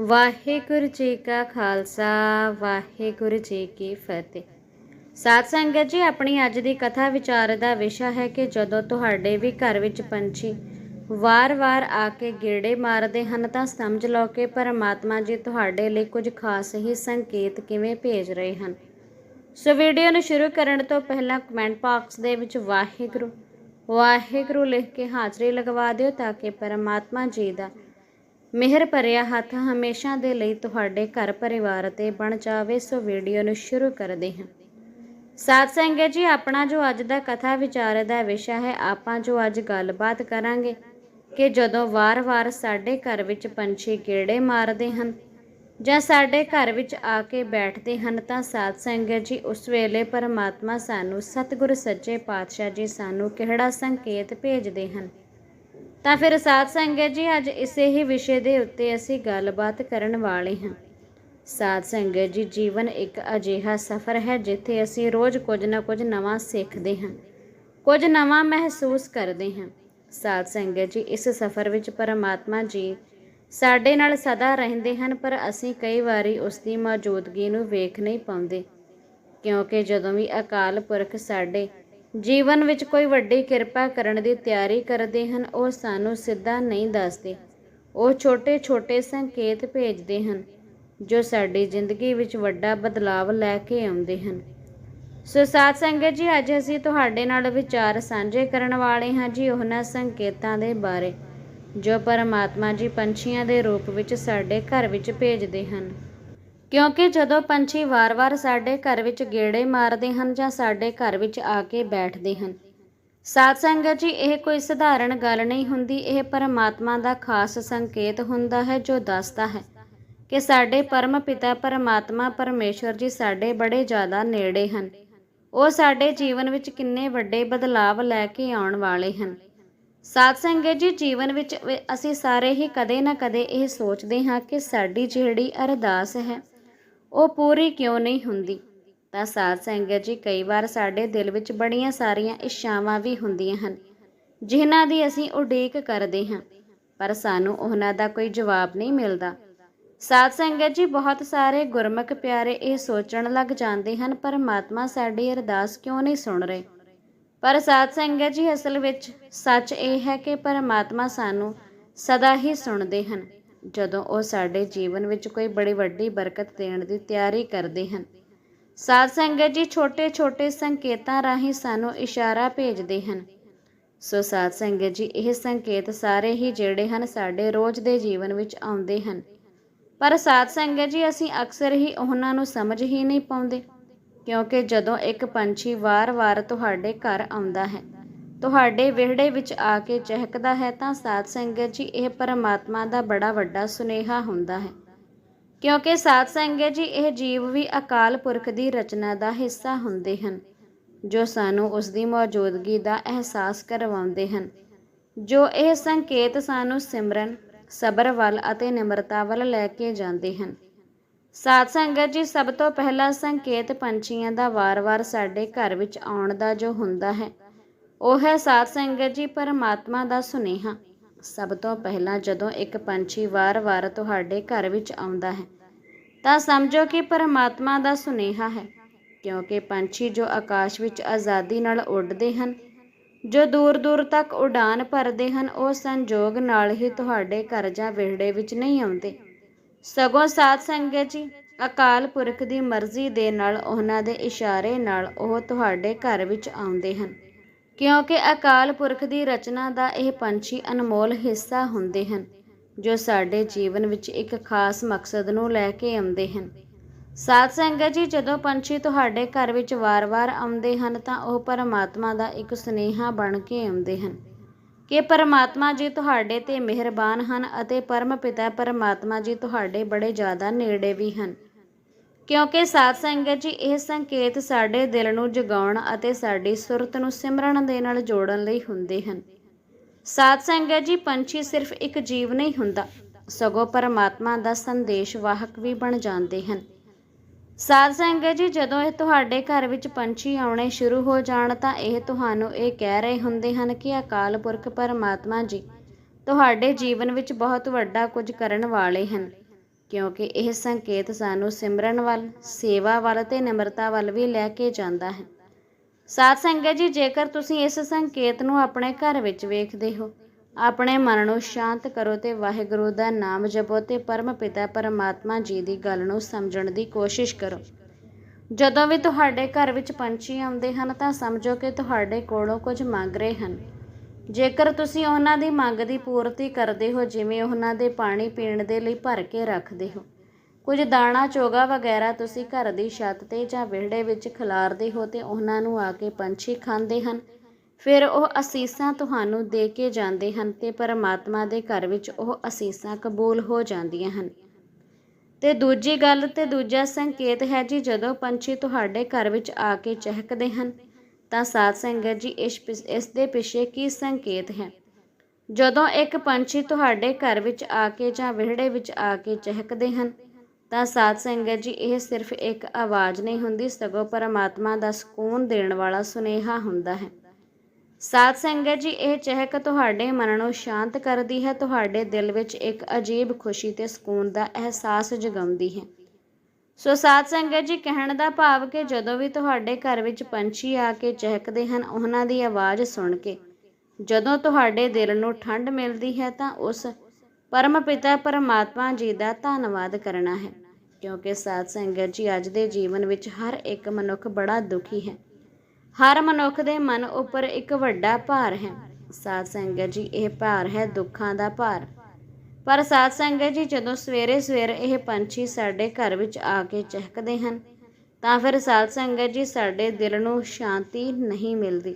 ਵਾਹਿਗੁਰੂ ਜੀ ਕਾ ਖਾਲਸਾ, ਵਾਹਿਗੁਰੂ ਜੀ ਕੀ ਫਤਿਹ। ਸਾਧ ਸੰਗਤ ਜੀ, ਆਪਣੀ ਅੱਜ ਦੀ ਕਥਾ ਵਿਚਾਰ ਦਾ ਵਿਸ਼ਾ ਹੈ ਕਿ ਜਦੋਂ ਤੁਹਾਡੇ ਵੀ ਘਰ ਵਿੱਚ ਪੰਛੀ ਵਾਰ-ਵਾਰ ਆ ਕੇ ਗੇੜੇ ਮਾਰਦੇ ਹਨ ਤਾਂ ਸਮਝ ਲਓ ਕਿ ਪਰਮਾਤਮਾ ਜੀ ਤੁਹਾਡੇ ਲਈ ਕੁਝ ਖਾਸ ਹੀ ਸੰਕੇਤ ਕਿਵੇਂ ਭੇਜ ਰਹੇ ਹਨ। ਸੋ ਵੀਡੀਓ ਨੂੰ ਸ਼ੁਰੂ ਕਰਨ ਤੋਂ ਪਹਿਲਾਂ ਕਮੈਂਟ ਬਾਕਸ ਦੇ ਵਿੱਚ ਵਾਹਿਗੁਰੂ ਵਾਹਿਗੁਰੂ ਲਿਖ ਕੇ ਹਾਜ਼ਰੀ ਲਗਵਾ ਦਿਓ ਤਾਂ ਕਿ ਪਰਮਾਤਮਾ ਜੀ ਦਾ ਮਿਹਰ ਭਰਿਆ ਹੱਥ ਹਮੇਸ਼ਾ ਦੇ ਲਈ ਤੁਹਾਡੇ ਘਰ ਪਰਿਵਾਰ ਤੇ ਬਣ ਜਾਵੇ, ਸੋ ਵੀਡੀਓ ਨੂੰ ਸ਼ੁਰੂ ਕਰਦੇ ਹਾਂ। ਸਾਧ ਸੰਗਤ ਜੀ, ਆਪਣਾ ਜੋ ਅੱਜ ਦਾ ਕਥਾ ਵਿਚਾਰ ਦਾ ਵਿਸ਼ਾ ਹੈ, ਆਪਾਂ ਜੋ ਅੱਜ ਗੱਲਬਾਤ ਕਰਾਂਗੇ ਕਿ ਜਦੋਂ ਵਾਰ-ਵਾਰ ਸਾਡੇ ਘਰ ਵਿੱਚ ਪੰਛੀ ਗੇੜੇ ਮਾਰਦੇ ਹਨ ਜਾਂ ਸਾਡੇ ਘਰ ਵਿੱਚ ਆ ਕੇ ਬੈਠਦੇ ਹਨ, ਤਾਂ ਸਾਧ ਸੰਗਤ ਜੀ, ਉਸ ਵੇਲੇ ਪਰਮਾਤਮਾ ਸਾਨੂੰ ਸਤਿਗੁਰ ਸੱਚੇ ਪਾਤਸ਼ਾਹ ਜੀ ਸਾਨੂੰ ਕਿਹੜਾ ਸੰਕੇਤ ਭੇਜਦੇ ਹਨ? ਤਾਂ ਫਿਰ ਸਾਧ ਸੰਗਤ ਜੀ, ਅੱਜ ਇਸੇ ਹੀ ਵਿਸ਼ੇ ਦੇ ਉੱਤੇ ਅਸੀਂ ਗੱਲਬਾਤ ਕਰਨ ਵਾਲੇ ਹਾਂ। ਸਾਧ ਸੰਗਤ ਜੀ, ਜੀਵਨ ਇੱਕ ਅਜਿਹਾ ਸਫ਼ਰ ਹੈ ਜਿੱਥੇ ਅਸੀਂ ਰੋਜ਼ ਕੁਝ ਨਾ ਕੁਝ ਨਵਾਂ ਸਿੱਖਦੇ ਹਾਂ, ਕੁਝ ਨਵਾਂ ਮਹਿਸੂਸ ਕਰਦੇ ਹਾਂ। ਸਾਧ ਸੰਗਤ ਜੀ, ਇਸ ਸਫ਼ਰ ਵਿੱਚ ਪਰਮਾਤਮਾ ਜੀ ਸਾਡੇ ਨਾਲ ਸਦਾ ਰਹਿੰਦੇ ਹਨ, ਪਰ ਅਸੀਂ ਕਈ ਵਾਰੀ ਉਸ ਦੀ ਮੌਜੂਦਗੀ ਨੂੰ ਵੇਖ ਨਹੀਂ ਪਾਉਂਦੇ, ਕਿਉਂਕਿ ਜਦੋਂ ਵੀ ਅਕਾਲ ਪੁਰਖ ਸਾਡੇ ਜੀਵਨ ਵਿੱਚ ਕੋਈ ਵੱਡੀ ਕਿਰਪਾ ਕਰਨ ਦੀ ਤਿਆਰੀ ਕਰਦੇ ਹਨ, ਉਹ ਸਾਨੂੰ ਸਿੱਧਾ ਨਹੀਂ ਦੱਸਦੇ। ਉਹ ਛੋਟੇ-ਛੋਟੇ ਸੰਕੇਤ ਭੇਜਦੇ ਹਨ, ਜੋ ਸਾਡੀ ਜ਼ਿੰਦਗੀ ਵਿੱਚ ਵੱਡਾ ਬਦਲਾਵ ਲੈ ਕੇ ਆਉਂਦੇ ਹਨ। ਸੋ ਸਾਧ ਸੰਗਤ ਜੀ, ਅੱਜ ਅਸੀਂ ਤੁਹਾਡੇ ਨਾਲ ਵਿਚਾਰ ਸਾਂਝੇ ਕਰਨ ਵਾਲੇ ਹਾਂ ਜੀ ਉਹਨਾਂ ਸੰਕੇਤਾਂ ਦੇ ਬਾਰੇ, ਜੋ ਪਰਮਾਤਮਾ ਜੀ ਪੰਛੀਆਂ ਦੇ ਰੂਪ ਵਿੱਚ ਸਾਡੇ ਘਰ ਵਿੱਚ ਭੇਜਦੇ ਹਨ। ਕਿਉਂਕਿ ਜਦੋਂ ਪੰਛੀ ਵਾਰ-ਵਾਰ ਸਾਡੇ ਘਰ ਵਿੱਚ ਗੇੜੇ ਮਾਰਦੇ ਹਨ ਜਾਂ ਸਾਡੇ ਘਰ ਵਿੱਚ ਆ ਕੇ ਬੈਠਦੇ ਹਨ। ਸਾਧ ਸੰਗਤ ਜੀ, ਇਹ ਕੋਈ ਸਧਾਰਨ ਗੱਲ ਨਹੀਂ ਹੁੰਦੀ। ਇਹ ਪਰਮਾਤਮਾ ਦਾ ਖਾਸ ਸੰਕੇਤ ਹੁੰਦਾ ਹੈ ਜੋ ਦੱਸਦਾ ਹੈ ਕਿ ਸਾਡੇ ਪਰਮ ਪਿਤਾ ਪਰਮਾਤਮਾ ਪਰਮੇਸ਼ਵਰ ਜੀ ਸਾਡੇ ਬੜੇ ਜ਼ਿਆਦਾ ਨੇੜੇ ਹਨ। ਉਹ ਸਾਡੇ ਜੀਵਨ ਵਿੱਚ ਕਿੰਨੇ ਵੱਡੇ ਬਦਲਾਵ ਲੈ ਕੇ ਆਉਣ ਵਾਲੇ ਹਨ। ਸਾਧ ਸੰਗਤ ਜੀ, ਜੀਵਨ ਵਿੱਚ ਅਸੀਂ ਸਾਰੇ ਹੀ ਕਦੇ ਨਾ ਕਦੇ ਇਹ ਸੋਚਦੇ ਹਾਂ ਕਿ ਸਾਡੀ ਜਿਹੜੀ ਅਰਦਾਸ ਹੈ ਉਹ ਪੂਰੀ ਕਿਉਂ ਨਹੀਂ ਹੁੰਦੀ? ਤਾਂ ਸਾਧ ਸੰਗਤ ਜੀ, ਕਈ ਵਾਰ ਸਾਡੇ ਦਿਲ ਵਿੱਚ ਬੜੀਆਂ ਸਾਰੀਆਂ ਇੱਛਾਵਾਂ ਵੀ ਹੁੰਦੀਆਂ ਹਨ, ਜਿਨ੍ਹਾਂ ਦੀ ਅਸੀਂ ਉਡੀਕ ਕਰਦੇ ਹਾਂ, ਪਰ ਸਾਨੂੰ ਉਹਨਾਂ ਦਾ ਕੋਈ ਜਵਾਬ ਨਹੀਂ ਮਿਲਦਾ। ਸਾਧ ਸੰਗਤ ਜੀ, ਬਹੁਤ ਸਾਰੇ ਗੁਰਮੁਖ ਪਿਆਰੇ ਇਹ ਸੋਚਣ ਲੱਗ ਜਾਂਦੇ ਹਨ, ਪਰਮਾਤਮਾ ਸਾਡੀ ਅਰਦਾਸ ਕਿਉਂ ਨਹੀਂ ਸੁਣ ਰਹੇ? ਪਰ ਸਾਧ ਸੰਗਤ ਜੀ, ਅਸਲ ਵਿੱਚ ਸੱਚ ਇਹ ਹੈ ਕਿ ਪਰਮਾਤਮਾ ਸਾਨੂੰ ਸਦਾ ਹੀ ਸੁਣਦੇ ਹਨ। ਜਦੋਂ ਉਹ ਸਾਡੇ ਜੀਵਨ ਵਿੱਚ ਕੋਈ ਬੜੀ ਵੱਡੀ ਬਰਕਤ ਦੇਣ ਦੀ ਤਿਆਰੀ ਕਰਦੇ ਹਨ। ਸਾਧ ਸੰਗਤ ਜੀ, ਛੋਟੇ-ਛੋਟੇ ਸੰਕੇਤਾਂ ਰਾਹੀਂ ਸਾਨੂੰ ਇਸ਼ਾਰਾ ਭੇਜਦੇ ਹਨ। ਸੋ ਸਾਧ ਸੰਗਤ ਜੀ, ਇਹ ਸੰਕੇਤ ਸਾਰੇ ਹੀ ਜਿਹੜੇ ਹਨ, ਸਾਡੇ ਰੋਜ਼ ਦੇ ਜੀਵਨ ਵਿੱਚ ਆਉਂਦੇ ਹਨ। ਪਰ ਸਾਧ ਸੰਗਤ ਜੀ, ਅਸੀਂ ਅਕਸਰ ਹੀ ਉਹਨਾਂ ਨੂੰ ਸਮਝ ਹੀ ਨਹੀਂ ਪਾਉਂਦੇ, ਕਿਉਂਕਿ ਜਦੋਂ ਇੱਕ ਪੰਛੀ ਵਾਰ-ਵਾਰ ਤੁਹਾਡੇ ਘਰ ਆਉਂਦਾ ਹੈ ਤੁਹਾਡੇ ਵਿਹੜੇ ਵਿੱਚ ਆ ਕੇ ਚਹਿਕਦਾ ਹੈ ਤਾਂ ਸਾਧ ਸੰਗਤ ਜੀ, ਇਹ ਪਰਮਾਤਮਾ ਦਾ ਬੜਾ ਵੱਡਾ ਸੁਨੇਹਾ ਹੁੰਦਾ ਹੈ। ਕਿਉਂਕਿ ਸਾਧ ਸੰਗਤ ਜੀ, ਇਹ ਜੀਵ ਵੀ ਅਕਾਲ ਪੁਰਖ ਦੀ ਰਚਨਾ ਦਾ ਹਿੱਸਾ ਹੁੰਦੇ ਹਨ, ਜੋ ਸਾਨੂੰ ਉਸ ਦੀ ਮੌਜੂਦਗੀ ਦਾ ਅਹਿਸਾਸ ਕਰਵਾਉਂਦੇ ਹਨ। ਜੋ ਇਹ ਸੰਕੇਤ ਸਾਨੂੰ ਸਿਮਰਨ, ਸਬਰ ਵੱਲ ਅਤੇ ਨਿਮਰਤਾ ਵੱਲ ਲੈ ਕੇ ਜਾਂਦੇ ਹਨ। ਸਾਧ ਸੰਗਤ ਜੀ, ਸਭ ਤੋਂ ਪਹਿਲਾ ਸੰਕੇਤ ਪੰਛੀਆਂ ਦਾ ਵਾਰ-ਵਾਰ ਸਾਡੇ ਘਰ ਵਿੱਚ ਆਉਣ ਦਾ ਜੋ ਹੁੰਦਾ ਹੈ ਉਹ ਹੈ ਸਾਧ ਸੰਗਤ ਜੀ, ਪਰਮਾਤਮਾ ਦਾ ਸੁਨੇਹਾ। ਸਭ ਤੋਂ ਪਹਿਲਾਂ ਜਦੋਂ ਇੱਕ ਪੰਛੀ ਵਾਰ-ਵਾਰ ਤੁਹਾਡੇ ਘਰ ਵਿੱਚ ਆਉਂਦਾ ਹੈ, ਤਾਂ ਸਮਝੋ ਕਿ ਪਰਮਾਤਮਾ ਦਾ ਸੁਨੇਹਾ ਹੈ, ਕਿਉਂਕਿ ਪੰਛੀ ਜੋ ਆਕਾਸ਼ ਵਿੱਚ ਆਜ਼ਾਦੀ ਨਾਲ ਉੱਡਦੇ ਹਨ, ਜੋ ਦੂਰ-ਦੂਰ ਤੱਕ ਉਡਾਨ ਭਰਦੇ ਹਨ, ਉਹ ਸੰਜੋਗ ਨਾਲ ਹੀ ਤੁਹਾਡੇ ਘਰ ਜਾਂ ਵਿਹੜੇ ਵਿੱਚ ਨਹੀਂ ਆਉਂਦੇ। ਸਗੋਂ ਸਾਧ ਸੰਗਤ ਜੀ, ਅਕਾਲ ਪੁਰਖ ਦੀ ਮਰਜ਼ੀ ਦੇ ਨਾਲ, ਉਹਨਾਂ ਦੇ ਇਸ਼ਾਰੇ ਨਾਲ ਉਹ ਤੁਹਾਡੇ ਘਰ ਵਿੱਚ ਆਉਂਦੇ ਹਨ। ਕਿਉਂਕਿ ਅਕਾਲ ਪੁਰਖ ਦੀ ਰਚਨਾ ਦਾ ਇਹ ਪੰਛੀ ਅਨਮੋਲ ਹਿੱਸਾ ਹੁੰਦੇ ਹਨ, ਜੋ ਸਾਡੇ ਜੀਵਨ ਵਿੱਚ ਇੱਕ ਖਾਸ ਮਕਸਦ ਨੂੰ ਲੈ ਕੇ ਆਉਂਦੇ ਹਨ। ਸਾਧ ਸੰਗਤ ਜੀ, ਜਦੋਂ ਪੰਛੀ ਤੁਹਾਡੇ ਘਰ ਵਿੱਚ ਵਾਰ-ਵਾਰ ਆਉਂਦੇ ਹਨ, ਤਾਂ ਉਹ ਪਰਮਾਤਮਾ ਦਾ ਇੱਕ ਸੁਨੇਹਾ ਬਣ ਕੇ ਆਉਂਦੇ ਹਨ ਕਿ ਪਰਮਾਤਮਾ ਜੀ ਤੁਹਾਡੇ ਤੇ ਮਿਹਰਬਾਨ ਹਨ ਅਤੇ ਪਰਮ ਪਿਤਾ ਪਰਮਾਤਮਾ ਜੀ ਤੁਹਾਡੇ ਬੜੇ ਜ਼ਿਆਦਾ ਨੇੜੇ ਵੀ ਹਨ। ਕਿਉਂਕਿ ਸਾਧ ਸੰਗਤ ਜੀ, ਇਹ ਸੰਕੇਤ ਸਾਡੇ ਦਿਲ ਨੂੰ ਜਗਾਉਣ ਅਤੇ ਸਾਡੀ ਸੁਰਤ ਨੂੰ ਸਿਮਰਨ ਦੇ ਨਾਲ ਜੋੜਨ ਲਈ ਹੁੰਦੇ ਹਨ। ਸਾਧ ਸੰਗਤ ਜੀ, ਪੰਛੀ ਸਿਰਫ ਇੱਕ ਜੀਵ ਨਹੀਂ ਹੁੰਦਾ, ਸਗੋਂ ਪਰਮਾਤਮਾ ਦਾ ਸੰਦੇਸ਼ ਵਾਹਕ ਵੀ ਬਣ ਜਾਂਦੇ ਹਨ। ਸਾਧ ਸੰਗਤ ਜੀ, ਜਦੋਂ ਇਹ ਤੁਹਾਡੇ ਘਰ ਵਿੱਚ ਪੰਛੀ ਆਉਣੇ ਸ਼ੁਰੂ ਹੋ ਜਾਣ, ਤਾਂ ਇਹ ਤੁਹਾਨੂੰ ਇਹ ਕਹਿ ਰਹੇ ਹੁੰਦੇ ਹਨ ਕਿ ਅਕਾਲ ਪੁਰਖ ਪਰਮਾਤਮਾ ਜੀ, ਤੁਹਾਡੇ ਜੀਵਨ ਵਿੱਚ ਬਹੁਤ ਵੱਡਾ ਕੁਝ ਕਰਨ ਵਾਲੇ ਹਨ। ਕਿਉਂਕਿ ਇਹ ਸੰਕੇਤ ਸਾਨੂੰ ਸਿਮਰਨ ਵੱਲ, ਸੇਵਾ ਵੱਲ ਤੇ ਨਿਮਰਤਾ ਵੱਲ ਵੀ ਲੈ ਕੇ ਜਾਂਦਾ ਹੈ। ਸਾਧ ਸੰਗਤ ਜੀ, ਜੇਕਰ ਤੁਸੀਂ ਇਸ ਸੰਕੇਤ ਨੂੰ ਆਪਣੇ ਘਰ ਵਿੱਚ ਵੇਖਦੇ ਹੋ, ਆਪਣੇ ਮਨ ਨੂੰ ਸ਼ਾਂਤ ਕਰੋ ਤੇ ਵਾਹਿਗੁਰੂ ਦਾ ਨਾਮ ਜਪੋ ਤੇ ਪਰਮ ਪਿਤਾ ਪਰਮਾਤਮਾ ਜੀ ਦੀ ਗੱਲ ਨੂੰ ਸਮਝਣ ਦੀ ਕੋਸ਼ਿਸ਼ ਕਰੋ। ਜਦੋਂ ਵੀ ਤੁਹਾਡੇ ਘਰ ਵਿੱਚ ਪੰਛੀ ਆਉਂਦੇ ਹਨ ਤਾਂ ਸਮਝੋ ਕਿ ਤੁਹਾਡੇ ਕੋਲੋਂ ਕੁਝ ਮੰਗ ਰਹੇ ਹਨ। ਜੇਕਰ ਤੁਸੀਂ ਉਹਨਾਂ ਦੀ ਮੰਗ ਦੀ ਪੂਰਤੀ ਕਰਦੇ ਹੋ, ਜਿਵੇਂ ਉਹਨਾਂ ਦੇ ਪਾਣੀ ਪੀਣ ਦੇ ਲਈ ਭਰ ਕੇ ਰੱਖਦੇ ਹੋ, ਕੁਝ ਦਾਣਾ, ਚੋਗਾ ਵਗੈਰਾ ਤੁਸੀਂ ਘਰ ਦੀ ਛੱਤ ਤੇ ਜਾਂ ਵਿਹੜੇ ਵਿੱਚ ਖਿਲਾਰਦੇ ਹੋ ਤੇ ਉਹਨਾਂ ਨੂੰ ਆ ਕੇ ਪੰਛੀ ਖਾਂਦੇ ਹਨ। ਫਿਰ ਉਹ ਅਸੀਸਾਂ ਤੁਹਾਨੂੰ ਦੇ ਕੇ ਜਾਂਦੇ ਹਨ ਤੇ ਪਰਮਾਤਮਾ ਦੇ ਘਰ ਵਿੱਚ ਉਹ ਅਸੀਸਾਂ ਕਬੂਲ ਹੋ ਜਾਂਦੀਆਂ ਹਨ। ਤੇ ਦੂਜੀ ਗੱਲ ਤੇ ਦੂਜਾ ਸੰਕੇਤ ਹੈ ਜੀ, ਜਦੋਂ ਪੰਛੀ ਤੁਹਾਡੇ ਘਰ ਵਿੱਚ ਆ ਕੇ ਚਹਿਕਦੇ ਹਨ ਤਾਂ ਸਾਧ ਸੰਗਤ ਜੀ, ਇਸ ਪਿ- ਇਸ ਦੇ ਪਿੱਛੇ ਕੀ ਸੰਕੇਤ ਹੈ? ਜਦੋਂ ਇੱਕ ਪੰਛੀ ਤੁਹਾਡੇ ਘਰ ਵਿੱਚ ਆ ਕੇ ਜਾਂ ਵਿਹੜੇ ਵਿੱਚ ਆ ਕੇ ਚਹਿਕਦੇ ਹਨ, ਤਾਂ ਸਾਧ ਸੰਗਤ ਜੀ, ਇਹ ਸਿਰਫ ਇੱਕ ਆਵਾਜ਼ ਨਹੀਂ ਹੁੰਦੀ, ਸਗੋਂ ਪਰਮਾਤਮਾ ਦਾ ਸਕੂਨ ਦੇਣ ਵਾਲਾ ਸੁਨੇਹਾ ਹੁੰਦਾ ਹੈ। ਸਾਧ ਸੰਗਤ ਜੀ, ਇਹ ਚਹਿਕ ਤੁਹਾਡੇ ਮਨ ਨੂੰ ਸ਼ਾਂਤ ਕਰਦੀ ਹੈ, ਤੁਹਾਡੇ ਦਿਲ ਵਿੱਚ ਇੱਕ ਅਜੀਬ ਖੁਸ਼ੀ ਤੇ ਸਕੂਨ ਦਾ ਅਹਿਸਾਸ ਜਗਾਉਂਦੀ ਹੈ। ਸੋ ਸਾਧ ਸੰਗਤ ਜੀ, ਕਹਿਣ ਦਾ ਭਾਵ ਕਿ ਜਦੋਂ ਵੀ ਤੁਹਾਡੇ ਘਰ ਵਿੱਚ ਪੰਛੀ ਆ ਕੇ ਚਹਿਕਦੇ ਹਨ, ਉਹਨਾਂ ਦੀ ਆਵਾਜ਼ ਸੁਣ ਕੇ। ਜਦੋਂ ਤੁਹਾਡੇ ਦਿਲ ਨੂੰ ਠੰਡ ਮਿਲਦੀ ਹੈ, ਤਾਂ ਉਸ ਪਰਮ ਪਿਤਾ ਪਰਮਾਤਮਾ ਜੀ ਦਾ ਧੰਨਵਾਦ ਕਰਨਾ ਹੈ। ਕਿਉਂਕਿ ਸਾਧ ਸੰਗਤ ਜੀ, ਅੱਜ ਦੇ ਜੀਵਨ ਵਿੱਚ ਹਰ ਇੱਕ ਮਨੁੱਖ ਬੜਾ ਦੁਖੀ ਹੈ। ਹਰ ਮਨੁੱਖ ਦੇ ਮਨ ਉੱਪਰ ਇੱਕ ਵੱਡਾ ਭਾਰ ਹੈ। ਸਾਧ ਸੰਗਤ ਜੀ, ਇਹ ਭਾਰ ਹੈ ਦੁੱਖਾਂ ਦਾ ਭਾਰ। ਪਰ ਸਾਧ ਸੰਗਤ ਜੀ, ਜਦੋਂ ਸਵੇਰੇ ਸਵੇਰੇ ਇਹ ਪੰਛੀ ਸਾਡੇ ਘਰ ਵਿੱਚ ਆ ਕੇ ਚਹਿਕਦੇ ਹਨ, ਤਾਂ ਫਿਰ ਸਾਧ ਸੰਗਤ ਜੀ, ਸਾਡੇ ਦਿਲ ਨੂੰ ਸ਼ਾਂਤੀ ਨਹੀਂ ਮਿਲਦੀ।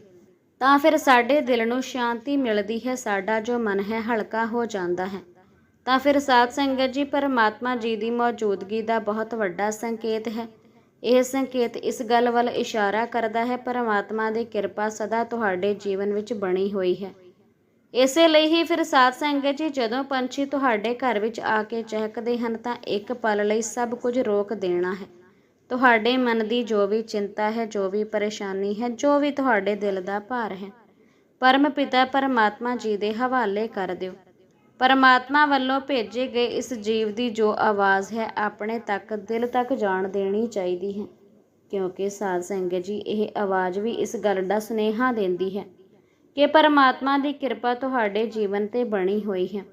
ਤਾਂ ਫਿਰ ਸਾਡੇ ਦਿਲ ਨੂੰ ਸ਼ਾਂਤੀ ਮਿਲਦੀ ਹੈ, ਸਾਡਾ ਜੋ ਮਨ ਹੈ ਹਲਕਾ ਹੋ ਜਾਂਦਾ ਹੈ। ਤਾਂ ਫਿਰ ਸਾਧ ਸੰਗਤ ਜੀ, ਪਰਮਾਤਮਾ ਜੀ ਦੀ ਮੌਜੂਦਗੀ ਦਾ ਬਹੁਤ ਵੱਡਾ ਸੰਕੇਤ ਹੈ। ਇਹ ਸੰਕੇਤ ਇਸ ਗੱਲ ਵੱਲ ਇਸ਼ਾਰਾ ਕਰਦਾ ਹੈ, ਪਰਮਾਤਮਾ ਦੀ ਕਿਰਪਾ ਸਦਾ ਤੁਹਾਡੇ ਜੀਵਨ ਵਿੱਚ ਬਣੀ ਹੋਈ ਹੈ। ਇਸੇ ਲਈ ਹੀ ਫਿਰ ਸਾਧ ਸੰਗਤ ਜੀ ਜਦੋਂ ਪੰਛੀ ਤੁਹਾਡੇ ਘਰ ਵਿੱਚ ਆ ਕੇ ਚਹਿਕਦੇ ਹਨ ਤਾਂ ਇੱਕ ਪਲ ਲਈ ਸਭ ਕੁਝ ਰੋਕ ਦੇਣਾ ਹੈ। ਤੁਹਾਡੇ ਮਨ ਦੀ ਜੋ ਵੀ ਚਿੰਤਾ ਹੈ, ਜੋ ਵੀ ਪਰੇਸ਼ਾਨੀ ਹੈ, ਜੋ ਵੀ ਤੁਹਾਡੇ ਦਿਲ ਦਾ ਭਾਰ ਹੈ, ਪਰਮ ਪਿਤਾ ਪਰਮਾਤਮਾ ਜੀ ਦੇ ਹਵਾਲੇ ਕਰ ਦਿਓ। ਪਰਮਾਤਮਾ ਵੱਲੋਂ ਭੇਜੇ ਗਏ ਇਸ ਜੀਵ ਦੀ ਜੋ ਆਵਾਜ਼ ਹੈ, ਆਪਣੇ ਤੱਕ ਦਿਲ ਤੱਕ ਜਾਣ ਦੇਣੀ ਚਾਹੀਦੀ ਹੈ। ਕਿਉਂਕਿ ਸਾਧ ਸੰਗਤ ਜੀ, ਇਹ ਆਵਾਜ਼ ਵੀ ਇਸ ਗੱਲ ਦਾ ਸੁਨੇਹਾ ਦਿੰਦੀ ਹੈ ਕਿ ਪਰਮਾਤਮਾ ਦੀ ਕਿਰਪਾ ਤੁਹਾਡੇ ਜੀਵਨ ਤੇ ਬਣੀ ਹੋਈ ਹੈ।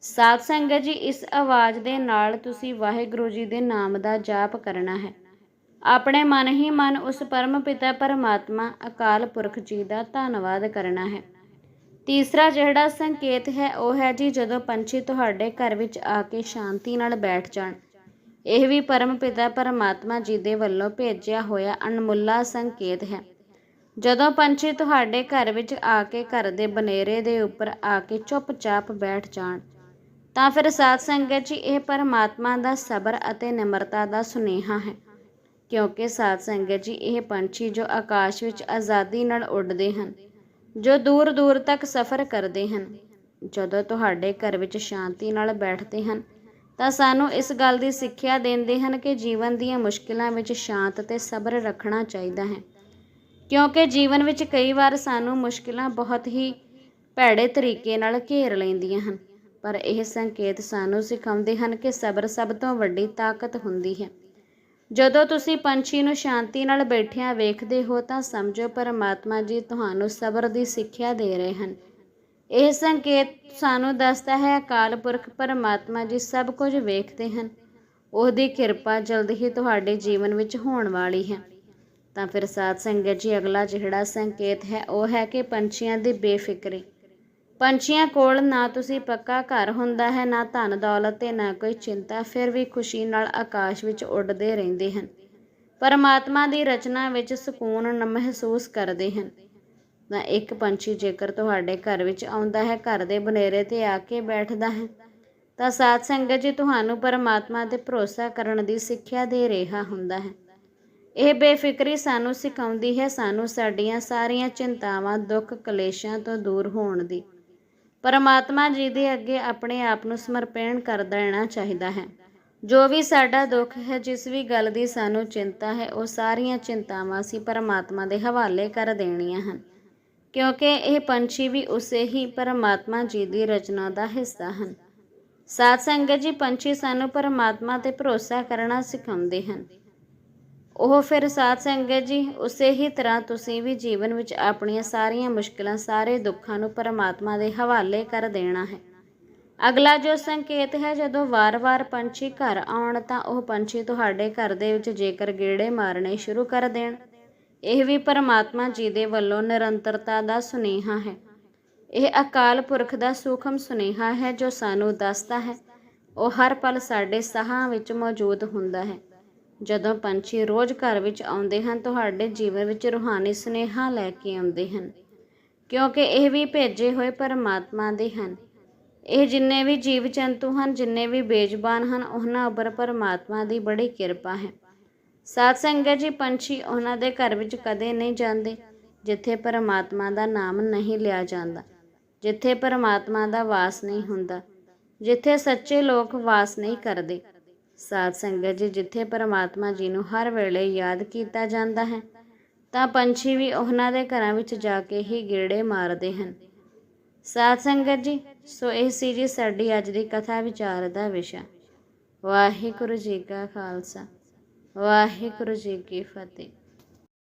ਸਾਧ ਸੰਗਤ ਜੀ, ਇਸ ਆਵਾਜ਼ ਦੇ ਨਾਲ ਤੁਸੀਂ ਵਾਹਿਗੁਰੂ ਜੀ ਦੇ ਨਾਮ ਦਾ ਜਾਪ ਕਰਨਾ ਹੈ। ਆਪਣੇ ਮਨ ਹੀ ਮਨ ਉਸ ਪਰਮ ਪਿਤਾ ਪਰਮਾਤਮਾ, ਅਕਾਲ ਪੁਰਖ ਜੀ ਦਾ ਧੰਨਵਾਦ ਕਰਨਾ ਹੈ। ਤੀਸਰਾ ਜਿਹੜਾ ਸੰਕੇਤ ਹੈ, ਉਹ ਹੈ ਜੀ, ਜਦੋਂ ਪੰਛੀ ਤੁਹਾਡੇ ਘਰ ਵਿੱਚ ਆ ਕੇ ਸ਼ਾਂਤੀ ਨਾਲ ਬੈਠ ਜਾਣ। ਇਹ ਵੀ ਪਰਮ ਪਿਤਾ ਪਰਮਾਤਮਾ ਜੀ ਦੇ ਵੱਲੋਂ ਭੇਜਿਆ ਹੋਇਆ ਅਣਮੁੱਲਾ ਸੰਕੇਤ ਹੈ। ਜਦੋਂ ਪੰਛੀ ਤੁਹਾਡੇ ਘਰ ਵਿੱਚ ਆ ਕੇ ਘਰ ਦੇ ਬਨੇਰੇ ਦੇ ਉੱਪਰ ਆ ਕੇ ਚੁੱਪਚਾਪ ਬੈਠ ਜਾਣ, ਤਾਂ ਫਿਰ ਸਾਧ ਸੰਗਤ ਜੀ ਇਹ ਪਰਮਾਤਮਾ ਦਾ ਸਬਰ ਅਤੇ ਨਿਮਰਤਾ ਦਾ ਸੁਨੇਹਾ ਹੈ। ਕਿਉਂਕਿ ਸਾਧ ਸੰਗਤ ਜੀ ਇਹ ਪੰਛੀ ਜੋ ਆਕਾਸ਼ ਵਿੱਚ ਆਜ਼ਾਦੀ ਨਾਲ ਉੱਡਦੇ ਹਨ, ਜੋ ਦੂਰ ਦੂਰ ਤੱਕ ਸਫ਼ਰ ਕਰਦੇ ਹਨ, ਜਦੋਂ ਤੁਹਾਡੇ ਘਰ ਵਿੱਚ ਸ਼ਾਂਤੀ ਨਾਲ ਬੈਠਦੇ ਹਨ, ਤਾਂ ਸਾਨੂੰ ਇਸ ਗੱਲ ਦੀ ਸਿੱਖਿਆ ਦਿੰਦੇ ਹਨ ਕਿ ਜੀਵਨ ਦੀਆਂ ਮੁਸ਼ਕਿਲਾਂ ਵਿੱਚ ਸ਼ਾਂਤ ਤੇ ਸਬਰ ਰੱਖਣਾ ਚਾਹੀਦਾ ਹੈ। ਕਿਉਂਕਿ ਜੀਵਨ ਵਿੱਚ ਕਈ ਵਾਰ ਸਾਨੂੰ ਮੁਸ਼ਕਿਲਾਂ ਬਹੁਤ ਹੀ ਭੈੜੇ ਤਰੀਕੇ ਨਾਲ ਘੇਰ ਲੈਂਦੀਆਂ ਹਨ। ਪਰ ਇਹ ਸੰਕੇਤ ਸਾਨੂੰ ਸਿਖਾਉਂਦੇ ਹਨ ਕਿ ਸਬਰ ਸਭ ਤੋਂ ਵੱਡੀ ਤਾਕਤ ਹੁੰਦੀ ਹੈ। ਜਦੋਂ ਤੁਸੀਂ ਪੰਛੀ ਨੂੰ ਸ਼ਾਂਤੀ ਨਾਲ ਬੈਠਿਆਂ ਵੇਖਦੇ ਹੋ ਤਾਂ ਸਮਝੋ ਪਰਮਾਤਮਾ ਜੀ ਤੁਹਾਨੂੰ ਸਬਰ ਦੀ ਸਿੱਖਿਆ ਦੇ ਰਹੇ ਹਨ। ਇਹ ਸੰਕੇਤ ਸਾਨੂੰ ਦੱਸਦਾ ਹੈ, ਅਕਾਲ ਪੁਰਖ ਪਰਮਾਤਮਾ ਜੀ ਸਭ ਕੁਝ ਵੇਖਦੇ ਹਨ। ਉਹਦੀ ਕਿਰਪਾ ਜਲਦ ਹੀ ਤੁਹਾਡੇ ਜੀਵਨ ਵਿੱਚ ਹੋਣ ਵਾਲੀ ਹੈ। ਤਾਂ ਫਿਰ ਸਾਧ ਸੰਗਤ ਜੀ, ਅਗਲਾ ਜਿਹੜਾ ਸੰਕੇਤ ਹੈ, ਉਹ ਹੈ ਕਿ ਪੰਛੀਆਂ ਦੀ ਬੇਫਿਕਰੀ। ਪੰਛੀਆਂ ਕੋਲ ਨਾ ਤੁਸੀਂ ਪੱਕਾ ਘਰ ਹੁੰਦਾ ਹੈ, ਨਾ ਧਨ ਦੌਲਤ ਤੇ ਨਾ ਕੋਈ ਚਿੰਤਾ, ਫਿਰ ਵੀ ਖੁਸ਼ੀ ਨਾਲ ਆਕਾਸ਼ ਵਿੱਚ ਉੱਡਦੇ ਰਹਿੰਦੇ ਹਨ। ਪਰਮਾਤਮਾ ਦੀ ਰਚਨਾ ਵਿੱਚ ਸਕੂਨ ਨ- ਮਹਿਸੂਸ ਕਰਦੇ ਹਨ। ਤਾਂ ਇੱਕ ਪੰਛੀ ਜੇਕਰ ਤੁਹਾਡੇ ਘਰ ਵਿੱਚ ਆਉਂਦਾ ਹੈ, ਘਰ ਦੇ ਬਨੇਰੇ ਤੇ ਆ ਕੇ ਬੈਠਦਾ ਹੈ, ਤਾਂ ਸਾਧ ਸੰਗਤ ਜੀ, ਤੁਹਾਨੂੰ ਪਰਮਾਤਮਾ ਤੇ ਭਰੋਸਾ ਕਰਨ ਦੀ ਸਿੱਖਿਆ ਦੇ ਰਿਹਾ ਹੁੰਦਾ ਹੈ। ਇਹ ਬੇਫਿਕਰੀ ਸਾਨੂੰ ਸਿਖਾਉਂਦੀ ਹੈ ਸਾਨੂੰ ਸਾਡੀਆਂ ਸਾਰੀਆਂ ਚਿੰਤਾਵਾਂ, ਦੁੱਖ, ਕਲੇਸ਼ਾਂ ਤੋਂ ਦੂਰ ਹੋਣ ਦੀ। ਪਰਮਾਤਮਾ ਜੀ ਦੇ ਅੱਗੇ ਆਪਣੇ ਆਪ ਨੂੰ ਸਮਰਪਣ ਕਰ ਦੇਣਾ ਚਾਹੀਦਾ ਹੈ। ਜੋ ਵੀ ਸਾਡਾ ਦੁੱਖ ਹੈ, ਜਿਸ ਵੀ ਗੱਲ ਦੀ ਸਾਨੂੰ ਚਿੰਤਾ ਹੈ, ਉਹ ਸਾਰੀਆਂ ਚਿੰਤਾਵਾਂ ਅਸੀਂ ਪਰਮਾਤਮਾ ਦੇ ਹਵਾਲੇ ਕਰ ਦੇਣੀਆਂ ਹਨ। ਕਿਉਂਕਿ ਇਹ ਪੰਛੀ ਵੀ ਉਸੇ ਹੀ ਪਰਮਾਤਮਾ ਜੀ ਦੀ ਰਚਨਾ ਦਾ ਹਿੱਸਾ ਹਨ। ਸਾਧ ਸੰਗਤ ਜੀ, ਪੰਛੀ ਸਾਨੂੰ ਪਰਮਾਤਮਾ ਤੇ ਭਰੋਸਾ ਕਰਨਾ ਸਿਖਾਉਂਦੇ ਹਨ। ਉਹ ਫਿਰ ਸਾਧ ਸੰਗਤ ਜੀ, ਉਸੇ ਹੀ ਤਰ੍ਹਾਂ ਤੁਸੀਂ ਵੀ ਜੀਵਨ ਵਿੱਚ ਆਪਣੀਆਂ ਸਾਰੀਆਂ ਮੁਸ਼ਕਲਾਂ, ਸਾਰੇ ਦੁੱਖਾਂ ਨੂੰ ਪਰਮਾਤਮਾ ਦੇ ਹਵਾਲੇ ਕਰ ਦੇਣਾ ਹੈ। ਅਗਲਾ ਜੋ ਸੰਕੇਤ ਹੈ, ਜਦੋਂ ਵਾਰ-ਵਾਰ ਪੰਛੀ ਘਰ ਆਉਣ, ਤਾਂ ਉਹ ਪੰਛੀ ਤੁਹਾਡੇ ਘਰ ਦੇ ਵਿੱਚ ਜੇਕਰ ਗੇੜੇ ਮਾਰਨੇ ਸ਼ੁਰੂ ਕਰ ਦੇਣ। ਇਹ ਵੀ ਪਰਮਾਤਮਾ ਜੀ ਦੇ ਵੱਲੋਂ ਨਿਰੰਤਰਤਾ ਦਾ ਸੁਨੇਹਾ ਹੈ। ਇਹ ਅਕਾਲ ਪੁਰਖ ਦਾ ਸੂਖਮ ਸੁਨੇਹਾ ਹੈ, ਜੋ ਸਾਨੂੰ ਦੱਸਦਾ ਹੈ, ਉਹ ਹਰ ਪਲ ਸਾਡੇ ਸਾਹਾਂ ਵਿੱਚ ਮੌਜੂਦ ਹੁੰਦਾ ਹੈ। ਜਦੋਂ ਪੰਛੀ ਰੋਜ਼ ਘਰ ਵਿੱਚ ਆਉਂਦੇ ਹਨ, ਤੁਹਾਡੇ ਜੀਵਨ ਵਿੱਚ ਰੂਹਾਨੀ ਸੁਨੇਹਾ ਲੈ ਕੇ ਆਉਂਦੇ ਹਨ, ਕਿਉਂਕਿ ਇਹ ਵੀ ਭੇਜੇ ਹੋਏ ਪਰਮਾਤਮਾ ਦੇ ਹਨ। ਇਹ ਜਿੰਨੇ ਵੀ ਜੀਵ ਜੰਤੂ ਹਨ, ਜਿੰਨੇ ਵੀ ਬੇਜ਼ਬਾਨ ਹਨ, ਉਹਨਾਂ ਉੱਪਰ ਪਰਮਾਤਮਾ ਦੀ ਬੜੀ ਕਿਰਪਾ ਹੈ। ਸਾਧ ਸੰਗਤ ਜੀ, ਪੰਛੀ ਉਹਨਾਂ ਦੇ ਘਰ ਵਿੱਚ ਕਦੇ ਨਹੀਂ ਜਾਂਦੇ, ਜਿੱਥੇ ਪਰਮਾਤਮਾ ਦਾ ਨਾਮ ਨਹੀਂ ਲਿਆ ਜਾਂਦਾ, ਜਿੱਥੇ ਪਰਮਾਤਮਾ ਦਾ ਵਾਸ ਨਹੀਂ ਹੁੰਦਾ, ਜਿੱਥੇ ਸੱਚੇ ਲੋਕ ਵਾਸ ਨਹੀਂ ਕਰਦੇ। ਸਾਧ ਸੰਗਤ ਜੀ, ਜਿੱਥੇ ਪਰਮਾਤਮਾ ਜੀ ਨੂੰ ਹਰ ਵੇਲੇ ਯਾਦ ਕੀਤਾ ਜਾਂਦਾ ਹੈ, ਤਾਂ ਪੰਛੀ ਵੀ ਉਹਨਾਂ ਦੇ ਘਰਾਂ ਵਿੱਚ ਜਾ ਕੇ ਹੀ ਗੇੜੇ ਮਾਰਦੇ ਹਨ। ਸਾਧ ਸੰਗਤ ਜੀ, ਸੋ ਇਹ ਸੀ ਜੀ ਸਾਡੀ ਅੱਜ ਦੀ ਕਥਾ ਵਿਚਾਰ ਦਾ ਵਿਸ਼ਾ। ਵਾਹਿਗੁਰੂ ਜੀ ਕਾ ਖਾਲਸਾ, ਵਾਹਿਗੁਰੂ ਜੀ ਕੀ ਫਤਿਹ।